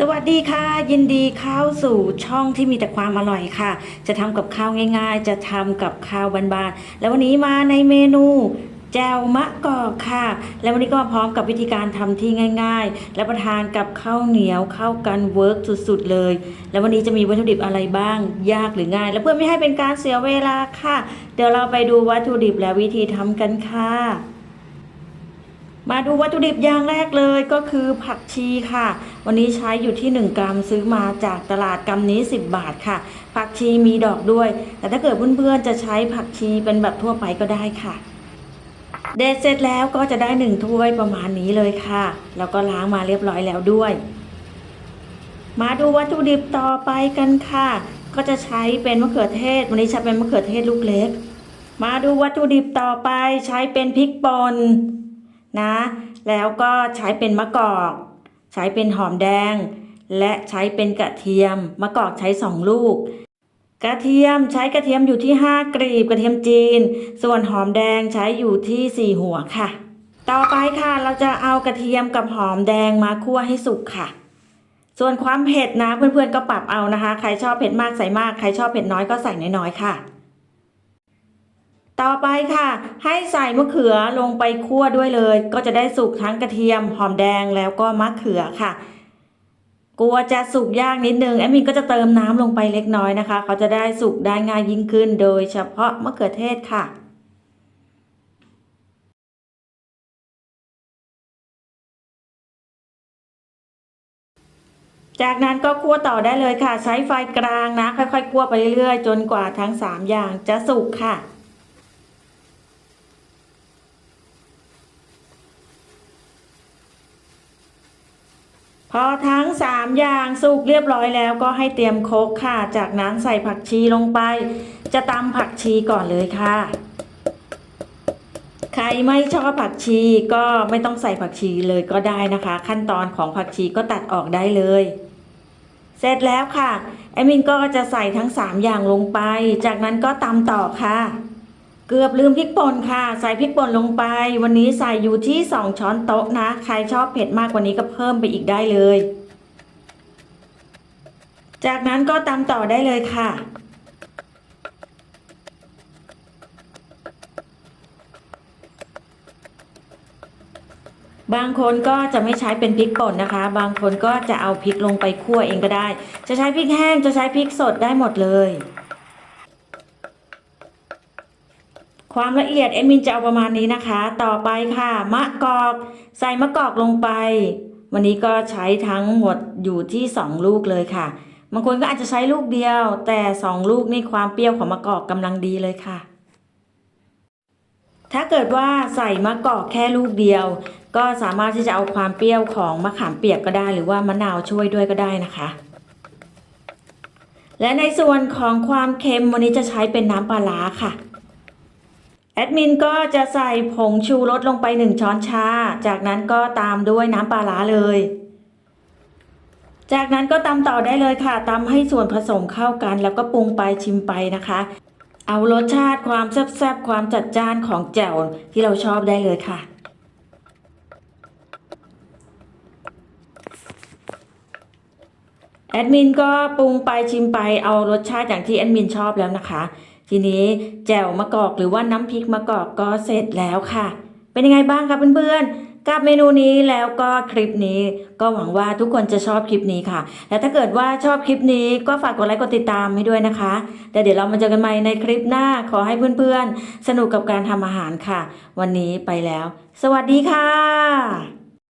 สวัสดีค่ะ ยินดีเข้าสู่ช่องที่มีแต่ความอร่อยค่ะ จะทำกับข้าวง่าย ๆ จะทำกับข้าวบานๆแล้ววันนี้มาในเมนูแจวมะกอกค่ะ แล้ววันนี้ก็มาพร้อมกับวิธีการทำที่ง่ายๆ และประทานกับข้าวเหนียวเข้ากันเวิร์กสุดๆเลย แล้ววันนี้จะมีวัตถุดิบอะไรบ้าง ยากหรือง่าย แล้วเพื่อไม่ให้เป็นการเสียเวลาค่ะ เดี๋ยวเราไปดูวัตถุดิบและวิธีทำกันค่ะ มาดูวัตถุดิบอย่างแรกเลยก็คือผักชีค่ะ วันนี้ใช้อยู่ที่ 1 กรัมซื้อมาจากตลาดกรัมนี้ 10 บาทค่ะ ผักชีมีดอกด้วย แต่ถ้าเกิดเพื่อนๆจะใช้ผักชีเป็นแบบทั่วไปก็ได้ค่ะ เด็ดเสร็จแล้วก็จะได้หนึ่งถ้วยประมาณนี้เลยค่ะ แล้วก็ล้างมาเรียบร้อยแล้วด้วย มาดูวัตถุดิบต่อไปกันค่ะ ก็จะใช้เป็นมะเขือเทศ วันนี้ใช้เป็นมะเขือเทศลูกเล็ก มาดูวัตถุดิบต่อไปใช้เป็นพริกป่น นะ แล้วก็ใช้เป็นมะกอก ใช้เป็นหอมแดง และใช้เป็นกระเทียม มะกอกใช้สองลูก กระเทียมใช้กระเทียมอยู่ที่ 5 กรีบกระเทียมจีน ส่วนหอมแดงใช้อยู่ที่ 4 หัวค่ะ ต่อไปค่ะเราจะเอากระเทียมกับหอมแดงมาคั่วให้สุกค่ะส่วนความเผ็ดนะเพื่อนๆก็ปรับเอานะคะ ใครชอบเผ็ดมากใส่มาก ใครชอบเผ็ดน้อยก็ใส่น้อยๆค่ะ ต่อไปค่ะ ให้ใส่มะเขือลงไปคั่วด้วยเลย ก็จะได้สุกทั้งกระเทียม หอมแดงแล้วก็มะเขือค่ะ กลัวจะสุกยากนิดนึงแอดมินก็จะเติมน้ำลงไปเล็กน้อยนะคะ เขาจะได้สุกได้ง่ายยิ่งขึ้น โดยเฉพาะมะเขือเทศค่ะจากนั้นก็คั่วต่อได้เลยค่ะ ใช้ไฟกลางนะ ค่อยๆคั่วไปเรื่อยๆ จนกว่าทั้ง 3 อย่างจะสุกค่ะ พอทั้ง 3 อย่างสุกเรียบร้อยแล้วก็ให้เตรียมโคกค่ะ จากนั้นใส่ผักชีลงไป จะตำผักชีก่อนเลยค่ะ ใครไม่ชอบผักชีก็ไม่ต้องใส่ผักชีเลยก็ได้นะคะ ขั้นตอนของผักชีก็ตัดออกได้เลย เสร็จแล้วค่ะแอมินก็จะใส่ทั้ง 3 อย่างลงไป จากนั้นก็ตำต่อค่ะ เกือบลืมพริกป่นค่ะ ใส่พริกป่นลงไป วันนี้ใส่อยู่ที่2ช้อนโต๊ะนะ ใครชอบเผ็ดมากกว่านี้ก็เพิ่มไปอีกได้เลย จากนั้นก็ตำต่อได้เลยค่ะ บางคนก็จะไม่ใช้เป็นพริกป่นนะคะ บางคนก็จะเอาพริกลงไปคั่วเองก็ได้ จะใช้พริกแห้งจะใช้พริกสดได้หมดเลย ความละเอียดเอมินจะเอาประมาณนี้นะคะ ต่อไปค่ะ มะกอก ใส่มะกอกลงไป วันนี้ก็ใช้ทั้งหมดอยู่ที่ 2 ลูกเลยค่ะบางคนก็อาจจะใช้ลูกเดียว แต่ 2 ลูกนี่ความเปรี้ยวของมะกอกกำลังดีเลยค่ะ ถ้าเกิดว่าใส่มะกอกแค่ลูกเดียว ก็สามารถที่จะเอาความเปรี้ยวของมะขามเปียกก็ได้ หรือว่ามะนาวช่วยด้วยก็ได้นะคะและในส่วนของความเค็มวันนี้จะใช้เป็นน้ำปลาร้าค่ะ แอดมินก็จะใส่ผงชูรสลงไป 1 ช้อนชา จากนั้นก็ตามด้วยน้ำปลาร้าเลย จากนั้นก็ตำต่อได้เลยค่ะตำให้ส่วนผสมเข้ากัน แล้วก็ปรุงไปชิมไปนะคะ เอารสชาติความแซ่บๆความจัดจ้านของแจ่วที่เราชอบได้เลยค่ะแอดมินก็ปรุงไปชิมไปเอารสชาติอย่างที่แอดมินชอบแล้วนะคะ ทีนี้แจ่วมะกอกหรือว่าน้ำพริกมะกอกก็เสร็จแล้วค่ะ เป็นยังไงบ้างคะเพื่อนๆ กับเมนูนี้แล้วก็คลิปนี้ก็หวังว่าทุกคนจะชอบคลิปนี้ค่ะ และถ้าเกิดว่าชอบคลิปนี้ก็ฝากกดไลค์กดติดตามให้ด้วยนะคะ แต่เดี๋ยวเรามาเจอกันใหม่ในคลิปหน้าขอให้เพื่อนๆ สนุกกับการทำอาหารค่ะ วันนี้ไปแล้ว สวัสดีค่ะ